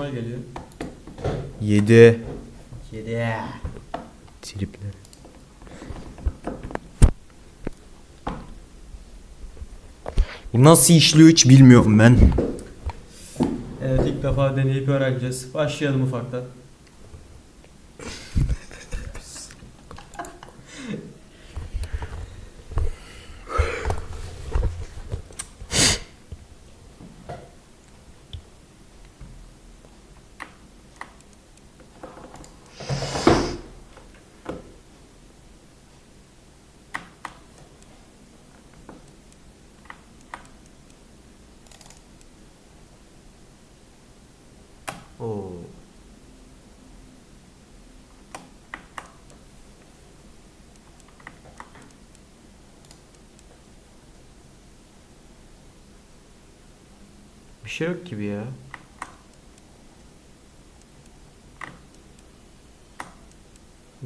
normal geliyor. 7 7. Tripler. Bu nasıl işliyor hiç bilmiyorum ben. Evet ilk defa deneyip öğreneceğiz. Başlayalım ufaktan. Oo. Bir şey yok gibi ya.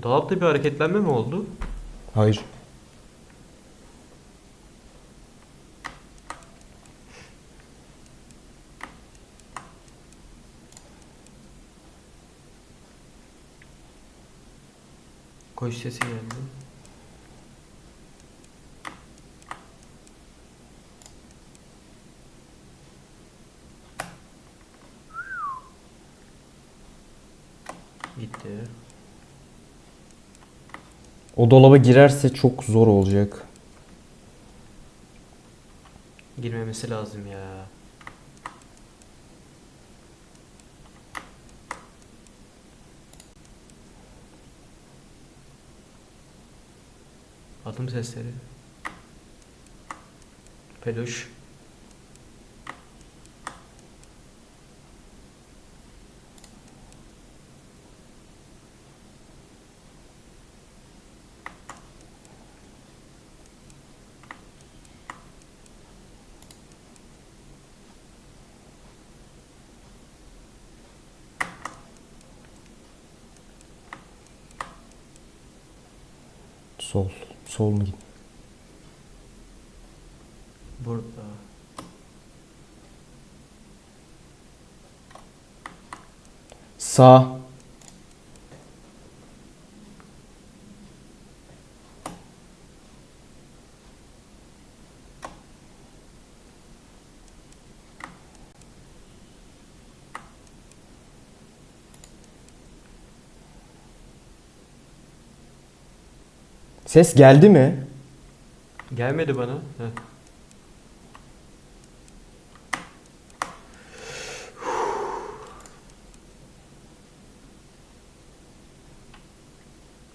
Dolapta bir hareketlenme mi oldu? Hayır. Koş sesi geldi. Gitti. O dolaba girerse çok zor olacak. Girmemesi lazım ya. Adım sesleri. Peluş. Sol. Sol mu git? Burada. Sağ. Ses geldi mi? Gelmedi bana.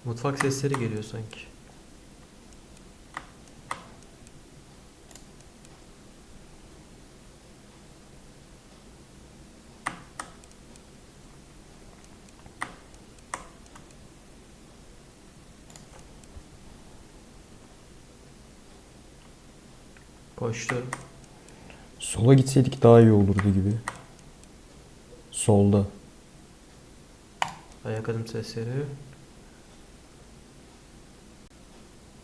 Mutfak sesleri geliyor sanki. Koştu. Sola gitseydik daha iyi olurdu gibi. Solda. Ayak adım sesleri.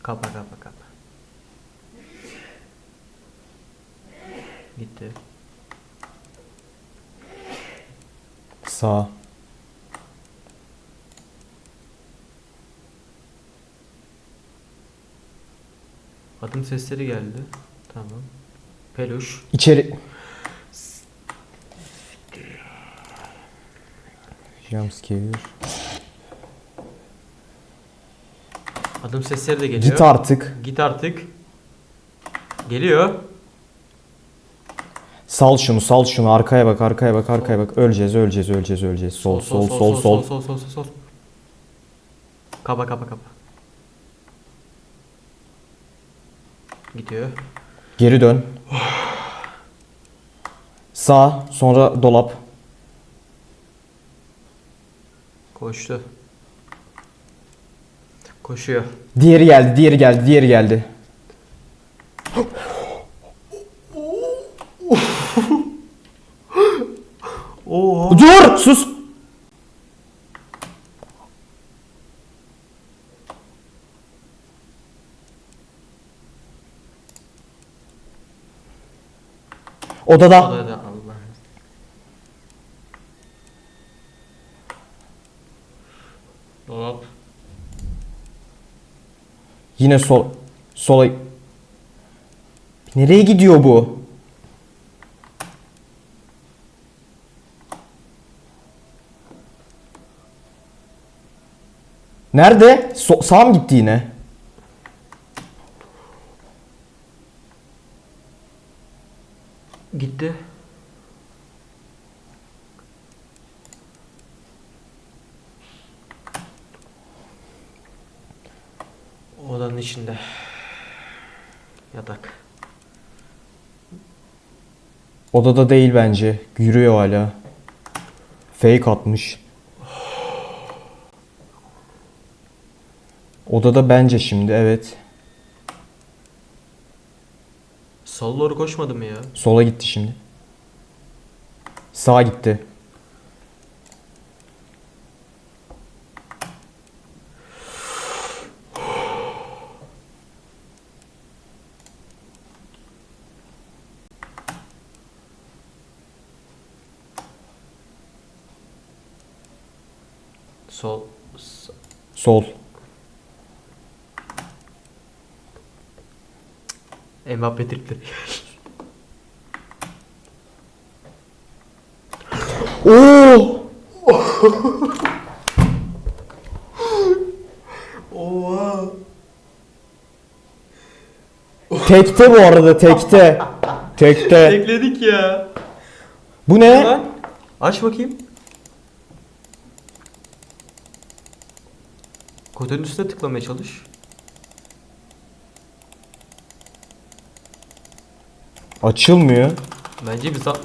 Kapa kapa kapa. Gitti. Sağ. Adım sesleri geldi. Tamam. Peluş. İçeri. Jumpscare. Adım sesleri de geliyor. Git artık. Git artık. Geliyor. Sal şunu, sal şunu. Arkaya bak, arkaya bak, arkaya bak. Öleceğiz, öleceğiz, öleceğiz, öleceğiz. Sol, sol, sol, sol. sol sol sol sol. Kapa kapa kapa. Gidiyor. Geri dön. Sağ, sonra dolap. Koştu. Koşuyor. Diğeri geldi, diğeri geldi, diğeri geldi. Oo. Dur! Sus! Odada. Odada Allah. Dolap. Yine sol. Sola. Nereye gidiyor bu? Nerede? So sağ mı gitti yine? Gitti. Odanın içinde. Yatak. Odada değil bence. Yürüyor hala. Fake atmış. Odada bence şimdi evet. Sol doğru koşmadı mı ya? Sola gitti şimdi. Sağa gitti. Sol. Sol. Mbappe tripleri. Oo! Oha. Tekte bu arada tekte. Tekte. Ekledik ya. Bu ne? Lan. Aç bakayım. Kodun üstüne tıklamaya çalış. Açılmıyor. Bence sa-